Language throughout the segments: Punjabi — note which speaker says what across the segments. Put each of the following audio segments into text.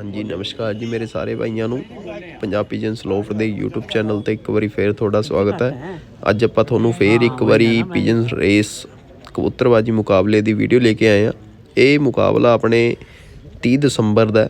Speaker 1: ਹਾਂਜੀ, ਨਮਸਕਾਰ ਜੀ ਮੇਰੇ ਸਾਰੇ ਭਾਈਆਂ ਨੂੰ, ਪੰਜਾਬ ਪੀਜਨ ਸਲੋਫਰ ਦੇ YouTube ਚੈਨਲ ਤੇ ਇੱਕ ਵਾਰੀ ਫੇਰ ਤੁਹਾਡਾ ਸਵਾਗਤ ਹੈ। ਅੱਜ ਆਪਾਂ ਤੁਹਾਨੂੰ ਫੇਰ ਇੱਕ ਵਾਰੀ ਪਿਜਨ ਰੇਸ ਕਬੂਤਰਬਾਜੀ ਮੁਕਾਬਲੇ ਦੀ ਵੀਡੀਓ ਲੈ ਕੇ ਆਏ ਆ ਇਹ ਮੁਕਾਬਲਾ ਆਪਣੇ 30 ਦਸੰਬਰ ਦਾ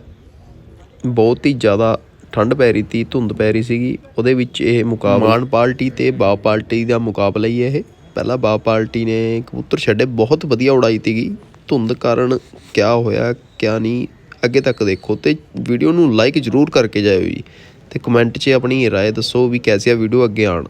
Speaker 1: ਬਹੁਤ ਹੀ ਜ਼ਿਆਦਾ ਠੰਡ ਪੈ ਰਹੀ ਸੀ, ਧੁੰਦ ਪੈ ਰਹੀ ਸੀਗੀ। ਉਹਦੇ ਵਿੱਚ ਇਹ ਮੁਕਾਬਲਾ ਮਾਨ ਪਾਰਟੀ ਤੇ ਬਾ ਪਾਰਟੀ ਦਾ ਮੁਕਾਬਲਾ ਹੀ ਇਹ। ਪਹਿਲਾਂ ਬਾ ਪਾਰਟੀ ਨੇ ਕਬੂਤਰ ਛੱਡੇ, ਬਹੁਤ ਵਧੀਆ ਉਡਾਈ ਸੀਗੀ। ਧੁੰਦ ਕਾਰਨ ਕਿਆ ਹੋਇਆ, ਕਿਆ ਨਹੀਂ ਅੱਗੇ ਤੱਕ ਦੇਖੋ ਤੇ ਵੀਡੀਓ ਨੂੰ ਲਾਈਕ ਜ਼ਰੂਰ ਕਰਕੇ ਜਾਇਓ ਜੀ ਤੇ ਕਮੈਂਟ 'ਚ ਆਪਣੀ رائے ਦੱਸੋ ਵੀ ਕੈਸੀ ਆ ਵੀਡੀਓ ਅੱਗੇ ਆਣ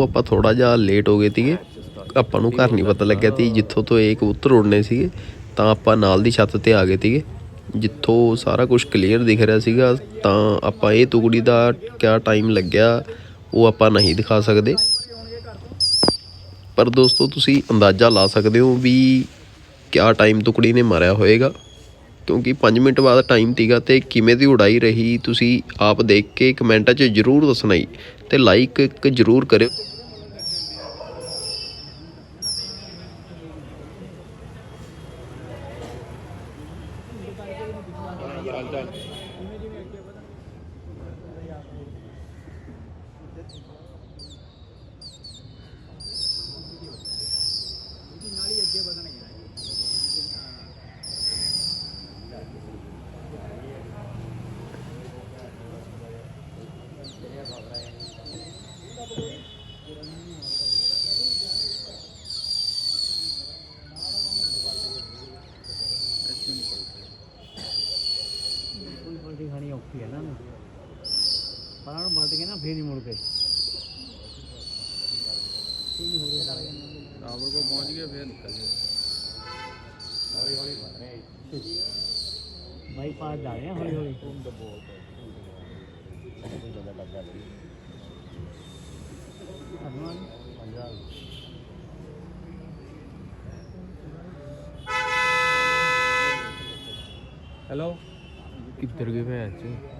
Speaker 1: ਉਹ ਆਪਾਂ ਥੋੜਾ ਜਿਹਾ ਲੇਟ ਹੋ ਗਏ ਸੀਗੇ। ਆਪਾਂ ਨੂੰ ਘਰ ਨਹੀਂ ਪਤਾ ਲੱਗਿਆ ਸੀ, ਜਿੱਥੋਂ ਤੋਂ ਇਹ ਕਬੂਤਰ ਉੜਨੇ ਸੀਗੇ, ਤਾਂ ਆਪਾਂ ਨਾਲ ਦੀ ਛੱਤ ਤੇ ਆ ਗਏ ਸੀਗੇ। ਜਿੱਥੋਂ ਸਾਰਾ ਕੁਝ ਕਲੀਅਰ ਦਿਖ ਰਿਹਾ ਸੀਗਾ, ਤਾਂ ਆਪਾਂ ਇਹ ਤੁਗੜੀ ਦਾ ਕਿਆ ਟਾਈਮ ਲੱਗਿਆ, ਉਹ ਆਪਾਂ ਨਹੀਂ ਦਿਖਾ ਸਕਦੇ। ਪਰ ਦੋਸਤੋ, ਤੁਸੀਂ ਅੰਦਾਜ਼ਾ ਲਾ ਸਕਦੇ ਹੋ ਵੀ ਕਿਆ ਟਾਈਮ ਤੁਕੜੀ ਨੇ ਮਾਰਿਆ ਹੋਏਗਾ। ਕਿਉਂਕਿ 5 ਮਿੰਟ ਬਾਅਦ ਟਾਈਮ ਤੀਗਾ ਤੇ ਕਿਵੇਂ ਦੀ ਉਡਾਈ ਰਹੀ, ਤੁਸੀਂ ਆਪ ਦੇਖ ਕੇ ਕਮੈਂਟਾਂ 'ਚ ਜਰੂਰ ਦੱਸਣਾ ਜੀ ਤੇ ਲਾਈਕ ਇੱਕ ਜਰੂਰ ਕਰਿਓ।
Speaker 2: ਨੂੰ ਪਲਟ ਕੇ ਨਾ ਫੇਰ ਹੀ ਮੁੜ ਕੇ
Speaker 3: ਟਾਵਰ ਕੋ ਪਹੁੰਚ ਗਏ ਫਿਰ ਨਿਕਲ ਗਏ
Speaker 2: ਬਾਈਪਾਸ ਜਾ ਰਹੇ ਆ ਹੌਲੀ ਹੌਲੀ ਅਗਵਾਂ ਪੰਜਾਬ
Speaker 3: ਹੈਲੋ
Speaker 1: ਕਿੱਧਰ ਗਏ ਭੈਣ ਚ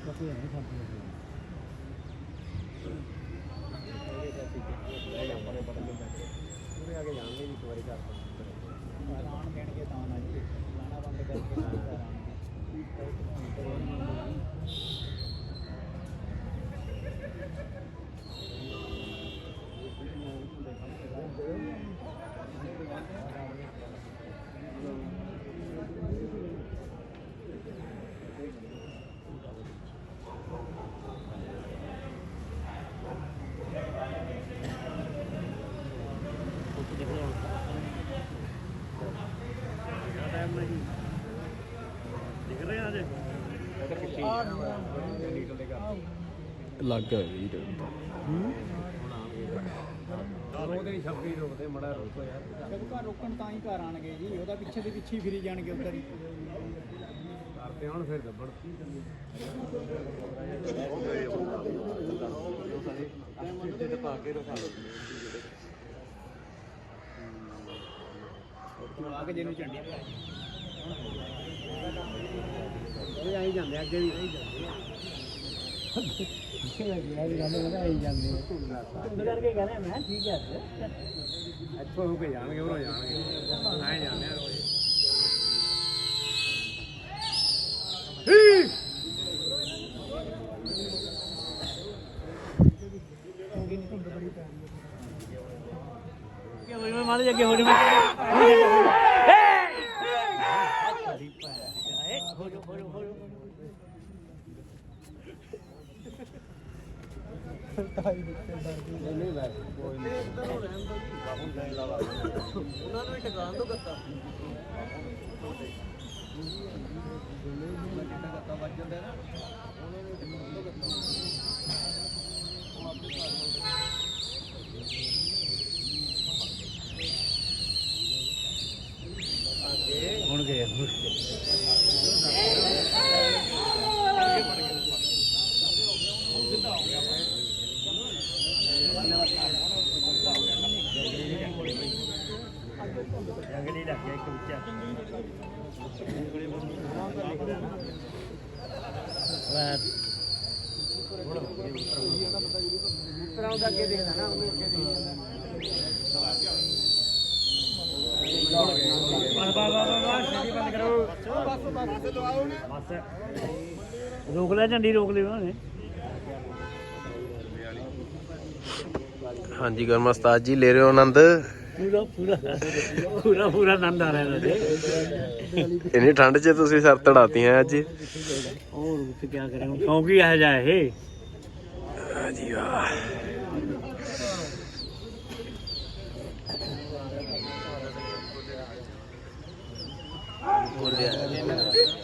Speaker 2: ਕਾਫੀ ਨਹੀਂ ਖਾਂਦੀ ਪੂਰੇ ਆ ਕੇ ਜਾਣਗੇ ਇੱਕ ਵਾਰੀ ਘਰ ਦੇਣਗੇ ਤਾਂ ਨਾ ਜੀ ਲਾਣਾ ਬੰਦ ਕਰਕੇ ਘਰ ਆਣਗੇ
Speaker 1: ਲੱਗ ਗਿਆ ਵੀਰ
Speaker 2: ਉਹਦੇ ਹੀ ਛੱਪੀ ਰੋਕਦੇ ਮੜਾ ਰੋਕੋ ਯਾਰ। ਜਦ ਘਰ ਰੋਕਣ ਤਾਂ ਹੀ ਘਰ ਆਣਗੇ ਜੀ ਉਹਦਾ ਪਿੱਛੇ ਦੇ ਪਿੱਛੇ ਹੀ ਫਿਰੀ ਜਾਣਗੇ ਉੱਧਰ ਹੀ। ਕਰਦੇ ਹੁਣ ਫਿਰ ਗੱਬੜ ਆ ਕੇ ਜਿਹਨੂੰ ਇਹ ਆਈ ਜਾਂਦੇ ਅੱਗੇ ਵੀ। ਆਈ ਜਾਂਦੇ ਕਰਕੇ ਕਹਿੰਦਾ ਮੈਂ ਠੀਕ ਹੈ ਇੱਥੋਂ ਹੋ ਕੇ ਜਾਣਗੇ ਉਹ ਜਾਣਗੇ ਐ ਜਾਂਦੇ ਆ ਰੋਜ਼ ਕਿ ਉਹ ਮਾਲੇ ਅੱਗੇ ਹੋ ਰਿਹਾ ਰਹਿਣ ਦਾ ਵਾ ਉਹਨਾਂ ਨੂੰ ਵੀ ਟਿਕਾਣ ਜਾ ਹੁਣ ਗਏ ਜੰਗਲੀ ਲੱਗ ਗਿਆ ਇੱਕ ਉੱਚਾ ਬਸ ਉਤਰਾਂ ਦਾ ਅੱਗੇ ਦੇਖਦਾ ਨਾ ਉਹਨੂੰ ਅੱਗੇ ਦੇਖਦਾ ਬਸ ਬਸ ਬਸ ਬਸ ਛੇਤੀ ਬੰਦ ਕਰੋ ਬਸ। ਨੇ ਰੋਕ ਲੈ ਝੰਡੀ ਰੋਕ ਲਈ ਉਹਨੇ
Speaker 1: ਹਾਂਜੀ ਗਰਮ ਉਸਤਾਦ ਜੀ ਲੈ ਰਹੇ ਹੋ ਆਨੰਦ।
Speaker 2: ਪੂਰਾ ਪੂਰਾ ਪੂਰਾ ਪੂਰਾ ਆਨੰਦ ਆ ਰਿਹਾ ਹੈ
Speaker 1: ਇੰਨੀ ਠੰਡ 'ਚ ਤੁਸੀਂ ਸਰ ਤੜਾਤੀਆਂ ਅੱਜ।
Speaker 2: ਹੋਰ ਉੱਥੇ ਕੀ ਕਰਾਂ ਕਿਉਂਕਿ ਇਹ ਜਾ ਇਹ।
Speaker 1: ਹਾਂਜੀ ਵਾਹ।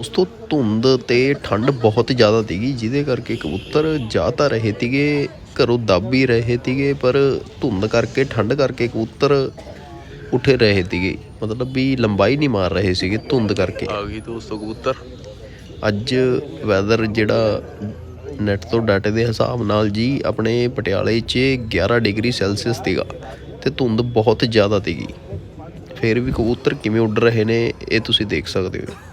Speaker 1: ਉਸ ਤੋਂ ਧੁੰਦ ਤੇ ਠੰਡ ਬਹੁਤ ਜ਼ਿਆਦਾ ਸੀਗੀ ਜਿਹਦੇ ਕਰਕੇ ਕਬੂਤਰ ਜਾ ਤਾਂ ਰਹੇ ਤੀਗੇ ਘਰੋਂ ਦੱਬ ਹੀ ਰਹੇ ਤੀਗੇ ਪਰ ਧੁੰਦ ਕਰਕੇ ਠੰਡ ਕਰਕੇ ਕਬੂਤਰ ਉੱਠੇ ਰਹੇ ਤੀਗੇ ਮਤਲਬ ਵੀ ਲੰਬਾਈ ਨਹੀਂ ਮਾਰ ਰਹੇ ਸੀਗੇ ਧੁੰਦ ਕਰਕੇ। ਆ ਗਈ ਦੋਸਤੋ ਕਬੂਤਰ। ਅੱਜ ਵੈਦਰ ਜਿਹੜਾ ਨੈਟ ਤੋਂ ਡਾਟੇ ਦੇ ਹਿਸਾਬ ਨਾਲ ਜੀ ਆਪਣੇ ਪਟਿਆਲੇ 'ਚ 11 ਡਿਗਰੀ ਸੈਲਸੀਅਸ ਸੀਗਾ ਤੇ ਧੁੰਦ ਬਹੁਤ ਜ਼ਿਆਦਾ ਸੀਗੀ। ਫਿਰ ਵੀ ਕਬੂਤਰ ਕਿਵੇਂ ਉੱਡ ਰਹੇ ਨੇ ਇਹ ਤੁਸੀਂ ਦੇਖ ਸਕਦੇ ਹੋ।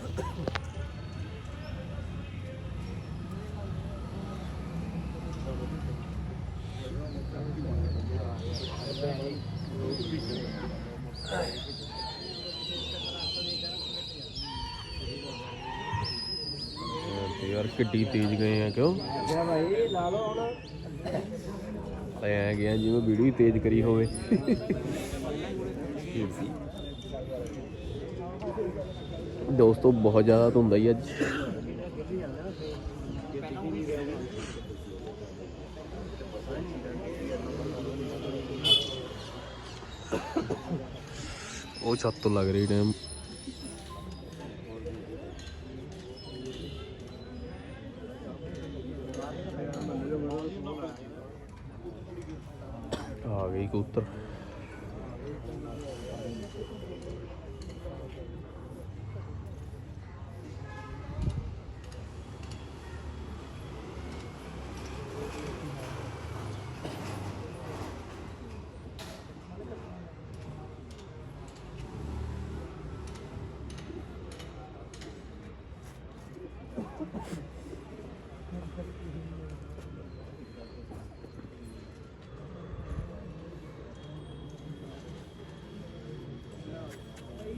Speaker 1: ਕਿੱਡੀ ਤੇਜ਼ ਗਏ ਆ ਕਿਉਂ?
Speaker 2: ਭਾਈ ਲਾ ਲਓ ਹੁਣ।
Speaker 1: ਤਾਂ ਐ ਗਿਆ ਜਿਵੇਂ ਵੀਡੀਓ ਹੀ ਤੇਜ਼ ਕਰੀ ਹੋਵੇ। ਦੋਸਤੋ ਬਹੁਤ ਜ਼ਿਆਦਾ ਧੁੰਦਾ ਹੀ ਅੱਜ। ਉਹ ਛੱਤ ਤੋਂ ਲੱਗ ਰਹੀ ਟਾਈਮ ਆ ਗਈ ਕਬੂਤਰ।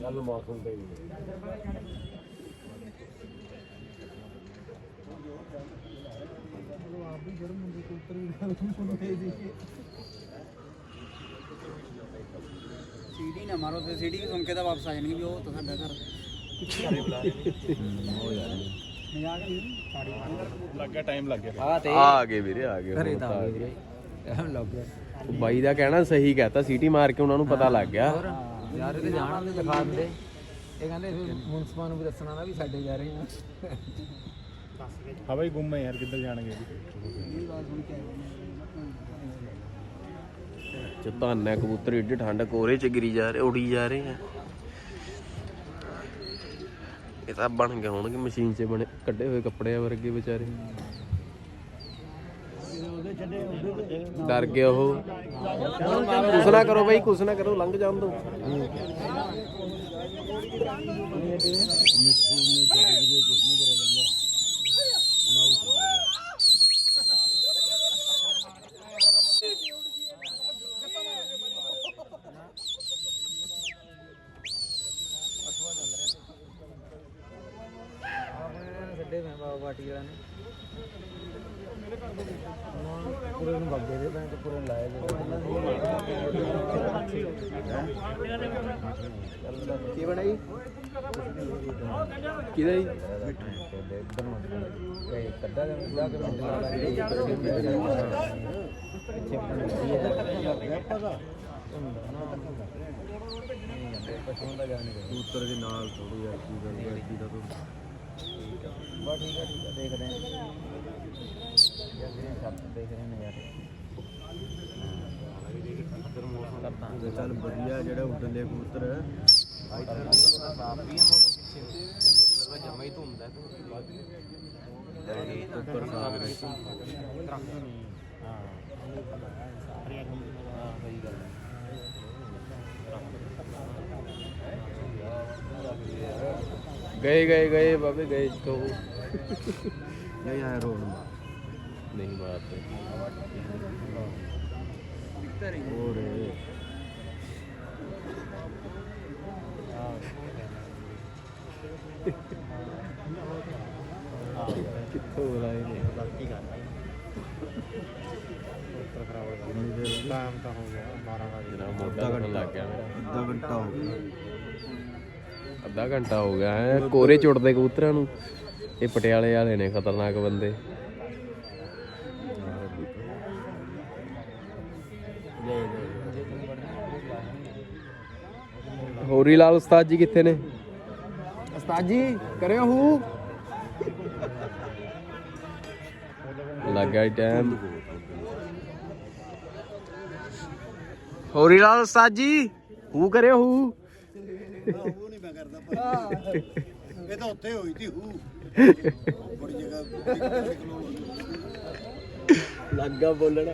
Speaker 3: ਗੱਲ ਮੌਸਮ ਤੇ
Speaker 2: ਸੀਡੀ ਨਾ ਮਾਰੋ ਤੇ ਸੀਡੀ ਸੁਣ ਕੇ ਤਾਂ ਵਾਪਸ ਆ ਜਾਣਗੇ ਵੀ ਉਹ ਤਾਂ ਸਾਡਾ ਘਰ। ਮਜ਼ਾਕ ਨਹੀਂ
Speaker 3: ਲੱਗਾ ਟਾਈਮ ਲੱਗ ਗਿਆ।
Speaker 2: ਆ ਤੇ
Speaker 1: ਆ ਗਏ ਵੀਰੇ ਆ ਗਏ
Speaker 2: ਘਰੇ
Speaker 1: ਹੁਣ
Speaker 2: ਤਾਂ
Speaker 1: ਤਾਂ
Speaker 2: ਆ
Speaker 1: ਆ
Speaker 2: ਗਏ। ਵੀਰੇ।
Speaker 4: ਟਾਈਮ ਲੱਗ ਗਿਆ।
Speaker 5: ਉਹ ਬਾਈ ਦਾ ਕਹਿਣਾ ਸਹੀ ਕਹਤਾ ਸੀਟੀ ਮਾਰ ਕੇ ਉਹਨਾਂ ਨੂੰ ਪਤਾ ਲੱਗ ਗਿਆ।
Speaker 4: ਯਾਰ ਇਹ ਤੇ ਜਾਣ ਦੇ ਦਿਖਾ ਦਿੰਦੇ। ਇਹ ਕਹਿੰਦੇ ਫਿਰ ਮੁਨਸਪਾਂ ਨੂੰ ਵੀ ਦੱਸਣਾ ਨਾ ਵੀ ਸਾਡੇ ਜਾ ਰਹੇ ਆ।
Speaker 3: ਹਵਾ ਹੀ ਗੁੰਮ ਹੈ ਯਾਰ ਕਿੱਧਰ ਜਾਣਗੇ?
Speaker 5: ਚਤਾਨਾ ਕਬੂਤਰ ਏਡੇ ਠੰਡ ਕੋਰੇ ਚ ਗਿਰੀ ਜਾ ਰਹੇ ਉੜੀ ਜਾ ਰਹੇ ਆ। ਇਹ ਤਾਂ ਬਣ ਗਏ ਹੋਣਗੇ ਮਸ਼ੀਨ 'ਚ ਬਣੇ ਕੱਢੇ ਹੋਏ ਕੱਪੜਿਆਂ ਵਰਗੇ ਵਿਚਾਰੇ। ਡਰ ਗਏ ਉਹ। ਕੁਛ ਨਾ ਕਰੋ ਬਾਈ ਕੁਛ ਨਾ ਕਰੋ ਲੰਘ ਜਾਣ ਦੋ।
Speaker 4: ਛੱਡੇ ਮੈਂ ਬਾਬਾ ਬਾਟੀ ਵਾਲਾ ਨੇ ਪੂਰੇ ਨੂੰ ਬੱਗੇ ਦੇ ਬੈਂਕ ਪੂਰੇ ਨੂੰ ਲਾਏ
Speaker 5: ਕੀ ਬਣਾਈ? ਕਿਹਦਾ ਜੀ?
Speaker 4: ਕੱਦਾ ਜਾ ਕੇ ਮੰਡਾ ਲਾ
Speaker 3: ਕਬੂਤਰ ਦੇ ਨਾਲ ਥੋੜੀ ਯਾਰ ਕੀ ਗੱਲ ਹੈ ਕੀ ਦਾ ਤੂੰ
Speaker 4: ਬਾ ਠੀਕ ਹੈ ਠੀਕ ਹੈ ਦੇਖਦੇ ਹਾਂ ਯਾਰ ਜਿਹੜੇ ਸੱਤ ਦੇਖ ਰਹੇ ਨੇ ਯਾਰ
Speaker 3: ਚੱਲ ਵਧੀਆ ਜਿਹੜਾ ਉੱਡਣ ਦੇ ਕਬੂਤਰ।
Speaker 4: ਸਾਫ਼ ਵੀ ਹੈ ਮੌਸਮ ਪਿੱਛੇ ਜਮਾ ਹੀ ਧੁੰਦਾ
Speaker 3: ਉੱਪਰ ਸਾਫ਼ ਨੇ
Speaker 5: ਕਿੱਥੋਂ ਬੁਲਾਏ ਨੇ
Speaker 3: ਬਾਕੀ ਕਰ ਉੱਤਰ ਖਰਾਬ ਹੋ ਗਿਆ ਟਾਈਮ ਤਾਂ ਹੋ ਗਿਆ 12 ਵਜੇ
Speaker 5: ਜਨਾਬ ਮੋਢਾ ਘਟਣ ਲੱਗ ਗਿਆ ਮੇਰਾ
Speaker 3: ਅੱਧਾ ਘੰਟਾ ਹੋ ਗਿਆ।
Speaker 5: ਅੱਧਾ ਘੰਟਾ ਹੋ ਗਿਆ ਹੈ। ਕੋਰੇ ਚੁੱਟਦੇ ਕਬੂਤਰਾਂ ਨੂੰ। ਇਹ ਪਟਿਆਲੇ ਵਾਲੇ ਨੇ, ਖਤਰਨਾਕ ਬੰਦੇ। ਹੋਰੀ ਲਾਲ ਉਸਤਾਦ ਜੀ ਕਿੱਥੇ ਨੇ? ਉਸਤਾਦ ਜੀ, ਕਰਿਓ ਹੂ। ਲੱਗਾ ਟਾਈਮ ਹੋਰੀ ਲਾਲ ਉਸਤਾਦ ਜੀ ਹੂ ਕਰਿਓ ਹੂ।
Speaker 6: ਉਹ ਨਹੀਂ ਮੈਂ ਕਰਦਾ ਇਹ ਤਾਂ ਉੱਥੇ ਹੋਈ ਤੀ ਹੂ। ਬੜੀ ਜਗ੍ਹਾ
Speaker 5: ਲੱਗਾ ਬੋਲਣਾ।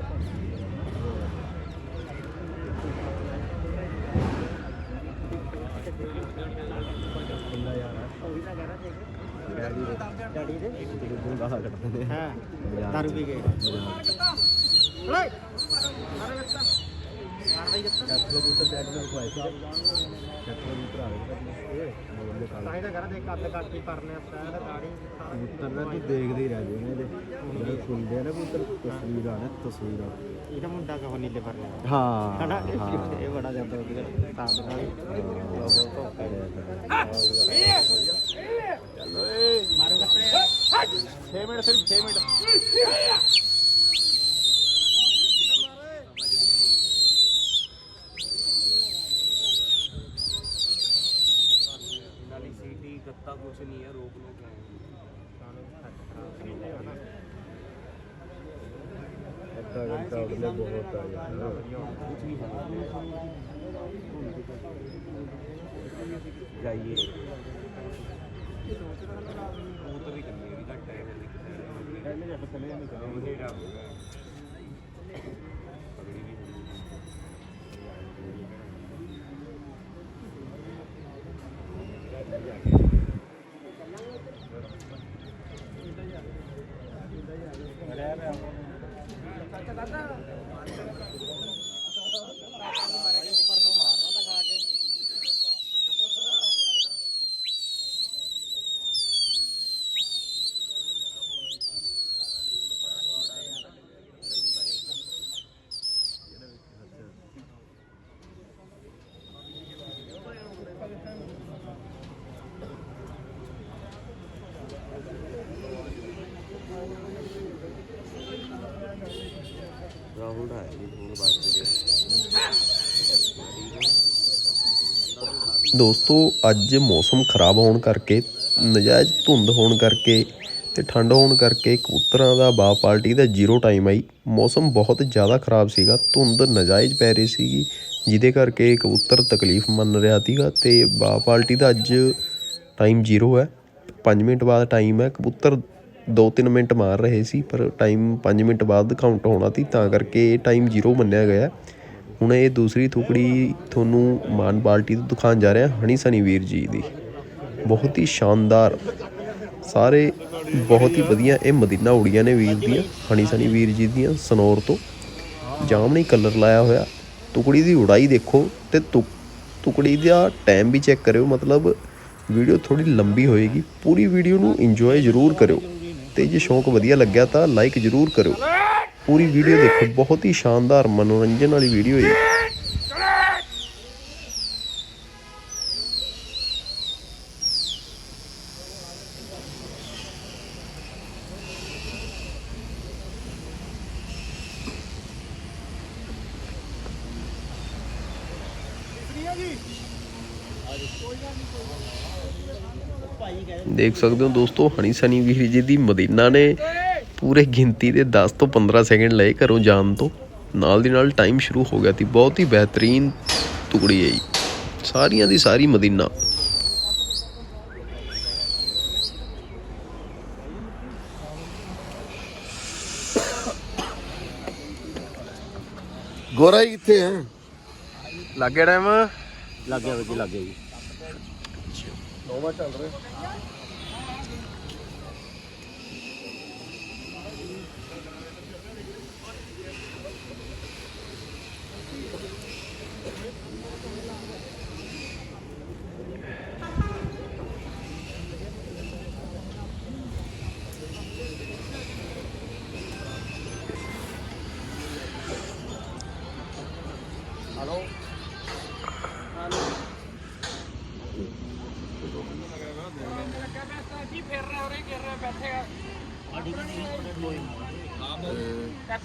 Speaker 3: ਕੱਢਦੇ ਨੇ ਹਾਂ। ਦਾਰੂ ਪੀ ਗਏ ਚੱਕ ਲੋ ਬੂਟਾ ਚੱਕ ਲੋ ਖਵਾਈ ਸੀ ਚੱਕ ਲੋ ਬੂਟਾ ਇਹ ਮੋਲੇ ਖਾ
Speaker 4: ਤਾਂ ਇਹਦਾ ਦੇ ਕੱਦ ਕੱਟ ਕੇ ਕਰਨੇ ਆ ਦਾੜੀ
Speaker 3: ਕਬੂਤਰ ਨਾ ਤੂੰ ਦੇਖਦੇ ਹੀ ਰਹਿ ਜਾਵੇਂ ਇਹਦੇ। ਜਿਹੜੇ ਖੁੱਲਦੇ ਆ ਨਾ ਕਬੂਤਰ ਤਸਵੀਰਾਂ ਨੇ ਤਸਵੀਰਾਂ।
Speaker 4: ਇਹਦਾ ਮੁੰਡਾ ਕਹੋ ਨੀਲੇ ਪਰ
Speaker 3: ਹਾਂ।
Speaker 4: ਹਨਾ?
Speaker 3: ਹਾਂ।
Speaker 4: ਇਹ ਬੜਾ ਜਾਂਦਾ ਉਹਦੇ ਤਾਂ ਨਾਲ ਮਾਰੋ ਕੱਟੇ 6 ਮਿੰਟ ਸਿਰਫ 6 ਮਿੰਟ
Speaker 5: ਨਾਲੀ ਸੀਟੀ ਗੱਤਾ ਕੁਛ ਨਹੀਂ ਹੈ ਰੋਕ ਲੋ
Speaker 3: ਅੱਧਾ ਘੰਟਾ ਉਹਦੇ ਲਈ ਬਹੁਤ ਆ ਯਾਰ
Speaker 5: ਜਾਈਏ। ਉਹ ਤਾਂ ਵੀ ਕਰਨੀ ਹੈ ਘੱਟ ਹੈ
Speaker 3: ਪਹਿਲੇ ਜਦ ਥੱਲੇ ਨਹੀਂ ਕਰੇ
Speaker 5: ਵਧੇਰਾ ਹੋ ਗਿਆ ਪਗੜੀ ਵੀ
Speaker 1: ਦੋਸਤੋ, ਅੱਜ ਮੌਸਮ ਖਰਾਬ ਹੋਣ ਕਰਕੇ, ਨਜਾਇਜ਼ ਧੁੰਦ ਹੋਣ ਕਰਕੇ ਤੇ ਠੰਡ ਹੋਣ ਕਰਕੇ ਕਬੂਤਰਾਂ ਦਾ ਬਾ ਪਾਰਟੀ ਦਾ ਜ਼ੀਰੋ ਟਾਈਮ ਆਈ। ਮੌਸਮ ਬਹੁਤ ਜ਼ਿਆਦਾ ਖਰਾਬ ਸੀਗਾ। ਧੁੰਦ ਨਜਾਇਜ਼ ਪੈ ਰਹੀ ਸੀਗੀ, ਜਿਹਦੇ ਕਰਕੇ ਕਬੂਤਰ ਤਕਲੀਫ ਮੰਨ ਰਿਹਾ ਸੀਗਾ ਤੇ ਬਾ ਪਾਰਟੀ ਦਾ ਅੱਜ ਟਾਈਮ ਜ਼ੀਰੋ ਹੈ। 5 ਮਿੰਟ ਬਾਅਦ ਟਾਈਮ ਹੈ। ਕਬੂਤਰ 2-3 ਮਿੰਟ ਮਾਰ ਰਹੇ ਸੀ, ਪਰ ਟਾਈਮ ਪੰਜ ਮਿੰਟ ਬਾਅਦ ਕਾਊਂਟ ਹੋਣਾ ਸੀ, ਤਾਂ ਕਰਕੇ ਇਹ ਟਾਈਮ ਜ਼ੀਰੋ ਮੰਨਿਆ ਗਿਆ। ਹੁਣ ਇਹ ਦੂਸਰੀ ਟੁਕੜੀ ਤੁਹਾਨੂੰ ਮਾਨ ਬਾਲਟੀ ਤੋਂ ਦਿਖਾਉਣ ਜਾ ਰਿਹਾ, ਹਣੀ ਸਨੀ ਵੀਰ ਜੀ ਦੀ। ਬਹੁਤ ਹੀ ਸ਼ਾਨਦਾਰ, ਸਾਰੇ ਬਹੁਤ ਹੀ ਵਧੀਆ ਇਹ ਮਦੀਨਾ ਉੜੀਆਂ ਨੇ ਵੀਰ ਦੀਆਂ, ਹਣੀ ਸਨੀ ਵੀਰ ਜੀ ਦੀਆਂ, ਸਨੌਰ ਤੋਂ। ਜਾਮਣੀ ਕਲਰ ਲਾਇਆ ਹੋਇਆ ਟੁਕੜੀ ਦੀ ਉਡਾਈ ਦੇਖੋ ਤੇ ਤੁ- ਟੁਕੜੀ ਦਾ ਟਾਈਮ ਵੀ ਚੈੱਕ ਕਰਿਓ, ਮਤਲਬ ਵੀਡੀਓ ਥੋੜੀ ਲੰਬੀ ਹੋਏਗੀ, ਪੂਰੀ ਵੀਡੀਓ ਨੂੰ ਇੰਜੋਏ ਜ਼ਰੂਰ ਕਰਿਓ। ਤੇ ਜੇ ਸ਼ੌਂਕ ਵਧੀਆ ਲੱਗਿਆ ਤਾਂ ਲਾਈਕ ਜ਼ਰੂਰ ਕਰਿਓ। ਪੂਰੀ ਵੀਡੀਓ ਦੇਖੋ, ਬਹੁਤ ਹੀ ਸ਼ਾਨਦਾਰ ਮਨੋਰੰਜਨ ਵਾਲੀ ਵੀਡੀਓ ਹੈ ਦੇਖ ਸਕਦੇ ਹੋ ਦੋਸਤੋ ਹਣੀ ਸਨੀ ਵੀਰ ਜੀ ਦੀ ਮਦੀਨਾ ਨੇ ਪੂਰੇ ਗਿਣਤੀ ਦੇ 10 ਤੋਂ 15 ਸੈਕਿੰਡ ਲਏ ਘਰੋਂ ਜਾਣ ਤੋਂ। ਨਾਲ ਦੀ ਨਾਲ ਟਾਈਮ ਸ਼ੁਰੂ ਹੋ ਗਿਆ ਸੀ। ਬਹੁਤ ਹੀ ਬਿਹਤਰੀਨ ਟੁਕੜੀ ਹੈ ਜੀ। ਸਾਰੀਆਂ ਦੀ ਸਾਰੀ ਮਦੀਨਾ।
Speaker 7: ਗੋਰਾ ਹੀ ਕਿੱਥੇ ਹੈ?
Speaker 1: ਲੱਗੇ ਟਾਈਮ
Speaker 8: ਲੱਗ ਗਿਆ ਜੀ। ਲੱਗ ਗਿਆ ਜੀ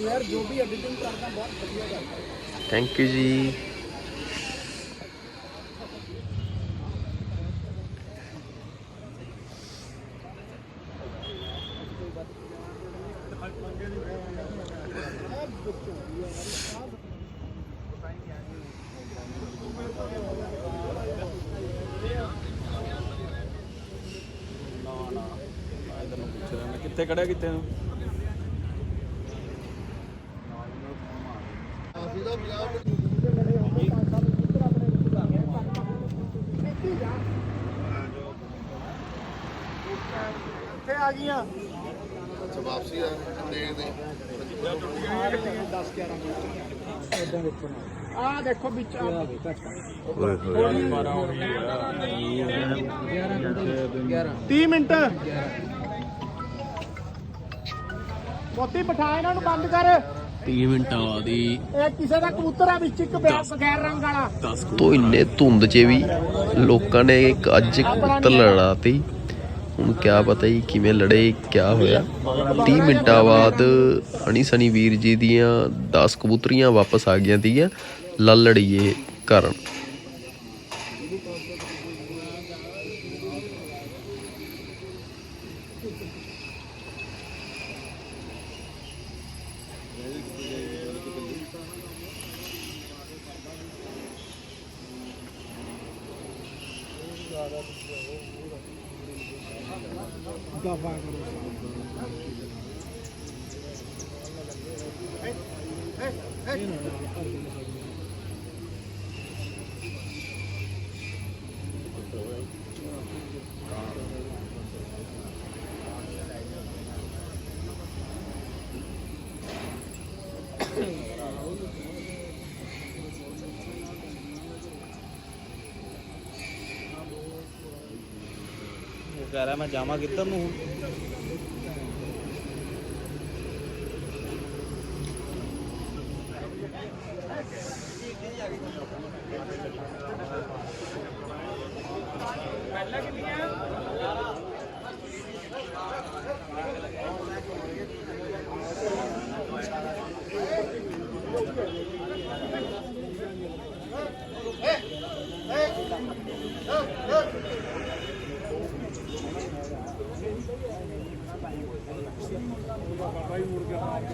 Speaker 1: ਯਾਰ
Speaker 9: ਜੋ ਵੀ ਐਡੀਟਿੰਗ ਕਰਦਾ ਬਹੁਤ ਵਧੀਆ ਕਰਦਾ।
Speaker 1: ਥੈਂਕ ਯੂ ਜੀ।
Speaker 8: ਕਿੱਥੇ ਖੜਿਆ ਕਿੱਥੇ ਨੂੰ?
Speaker 9: ਆ ਗਈਆਂ।
Speaker 7: ਅੱਛਾ ਵਾਪਸੀ ਆ ਦੇ ਦੇ?
Speaker 9: 10 11 ਮਿੰਟ ਇਦਾਂ ਦੇਖੋ ਆ ਦੇਖੋ ਵਿੱਚ ਆ
Speaker 1: ਓਏ ਹੋਏ।
Speaker 9: 30 ਮਿੰਟ। ਮੋਤੀ ਬਿਠਾ ਇਹਨਾਂ ਨੂੰ ਬੰਦ ਕਰ।
Speaker 1: 30 ਮਿੰਟਾਂ ਬਾਅਦ ਹੀ
Speaker 9: ਇਹ ਕਿਸੇ ਦਾ ਕਬੂਤਰ ਆ ਵਿੱਚ ਇੱਕ ਬਗੈਰ ਰੰਗ ਵਾਲਾ।
Speaker 1: ਤੋਂ ਇੰਨੇ ਧੁੰਦ 'ਚ ਵੀ ਲੋਕਾਂ ਨੇ ਇੱਕ ਅੱਜ ਕਬੂਤਰ ਲੜਾਤੀ। ਹੁਣ ਕਿਆ ਪਤਾ ਹੀ ਕਿਵੇਂ ਲੜੇ, ਕਿਆ ਹੋਇਆ। 30 ਮਿੰਟਾਂ ਬਾਅਦ ਹਣੀ ਸਨੀ ਵੀਰ ਜੀ ਦੀਆਂ 10 ਕਬੂਤਰੀਆਂ ਵਾਪਸ ਆ ਗਈਆਂ ਤੀਆਂ। ਲਲੜੀਏ ਕਰਨ
Speaker 9: ਉਹ ਮੈਂ ਜਾਵਾਂ ਕਿੱਧਰ ਨੂੰ ਹੁਣ।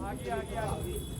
Speaker 9: ਆ ਗਿਆ ਆ ਗਿਆ